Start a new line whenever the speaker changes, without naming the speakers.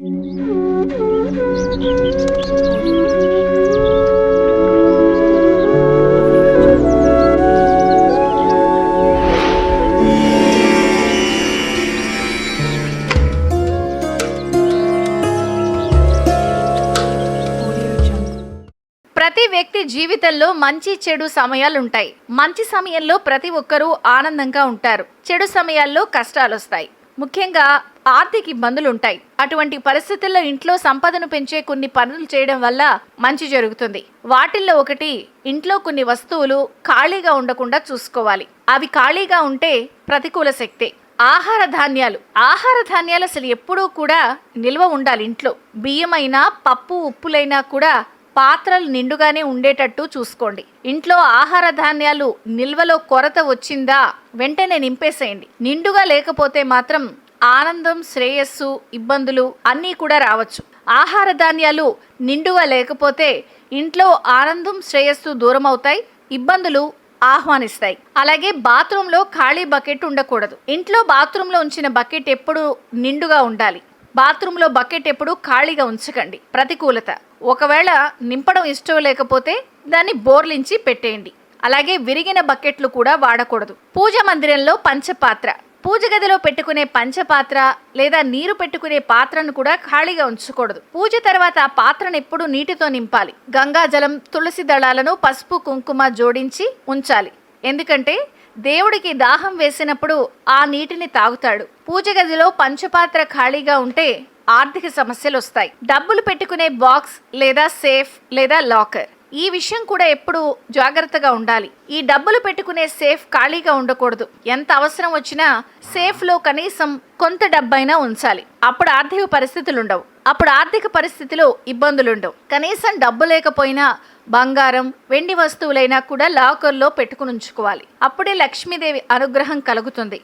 ప్రతి వ్యక్తి జీవితంలో మంచి చెడు సమయాలు ఉంటాయి మంచి సమయంలో ప్రతి ఒక్కరూ ఆనందంగా ఉంటారు. చెడు సమయాల్లో కష్టాలు వస్తాయి ముఖ్యంగా ఆర్థిక ఇబ్బందులు ఉంటాయి అటువంటి పరిస్థితుల్లో ఇంట్లో సంపదను పెంచే కొన్ని పనులు చేయడం వల్ల మంచి జరుగుతుంది. వాటిల్లో ఒకటి ఇంట్లో కొన్ని వస్తువులు ఖాళీగా ఉండకుండా చూసుకోవాలి. అవి ఖాళీగా ఉంటే ప్రతికూల శక్తే. ఆహార ధాన్యాలు. ఆహార ధాన్యాలు అసలు ఎప్పుడూ కూడా నిల్వ ఉండాలి ఇంట్లో. బియ్యమైనా పప్పు ఉప్పులైనా కూడా పాత్రలు నిండుగానే ఉండేటట్టు చూసుకోండి. ఇంట్లో ఆహార ధాన్యాలు నిల్వలో కొరత వచ్చిందా వెంటనే నింపేసేయండి. నిండుగా లేకపోతే మాత్రం ఆనందం శ్రేయస్సు ఇబ్బందులు అన్నీ కూడా రావచ్చు. ఆహార ధాన్యాలు నిండుగా లేకపోతే ఇంట్లో ఆనందం శ్రేయస్సు దూరం అవుతాయి ఇబ్బందులు ఆహ్వానిస్తాయి. అలాగే బాత్రూంలో ఖాళీ బకెట్ ఉండకూడదు. ఇంట్లో బాత్రూంలో ఉంచిన బకెట్ ఎప్పుడు నిండుగా ఉండాలి. బాత్రూంలో బకెట్ ఎప్పుడు ఖాళీగా ఉంచకండి. ప్రతికూలత. ఒకవేళ నింపడం ఇష్టం లేకపోతే దాన్ని బోర్లించి పెట్టేయండి. అలాగే విరిగిన బకెట్లు కూడా వాడకూడదు. పూజ మందిరంలో పంచపాత్ర. పూజ గదిలో పెట్టుకునే పంచపాత్ర లేదా నీరు పెట్టుకునే పాత్రను కూడా ఖాళీగా ఉంచకూడదు. పూజ తర్వాత ఆ పాత్రను ఎప్పుడూ నీటితో నింపాలి. గంగాజలం తులసి దళాలను పసుపు కుంకుమ జోడించి ఉంచాలి. ఎందుకంటే దేవుడికి దాహం వేసినప్పుడు ఆ నీటిని తాగుతాడు. పూజ గదిలో పంచపాత్ర ఖాళీగా ఉంటే ఆర్థిక సమస్యలు వస్తాయి. డబ్బులు పెట్టుకునే బాక్స్ లేదా సేఫ్ లేదా లాకర్. ఈ విషయం కూడా ఎప్పుడు జాగ్రత్తగా ఉండాలి. ఈ డబ్బులు పెట్టుకునే సేఫ్ ఖాళీగా ఉండకూడదు. ఎంత అవసరం వచ్చినా సేఫ్లో కనీసం కొంత డబ్బైనా ఉంచాలి. అప్పుడు ఆర్థిక పరిస్థితులు ఉండవు అప్పుడు ఆర్థిక పరిస్థితిలో ఇబ్బందులు ఉండవు కనీసం డబ్బు లేకపోయినా బంగారం వెండి వస్తువులైనా కూడా లాకర్లో పెట్టుకుని ఉంచుకోవాలి. అప్పుడే లక్ష్మీదేవి అనుగ్రహం కలుగుతుంది.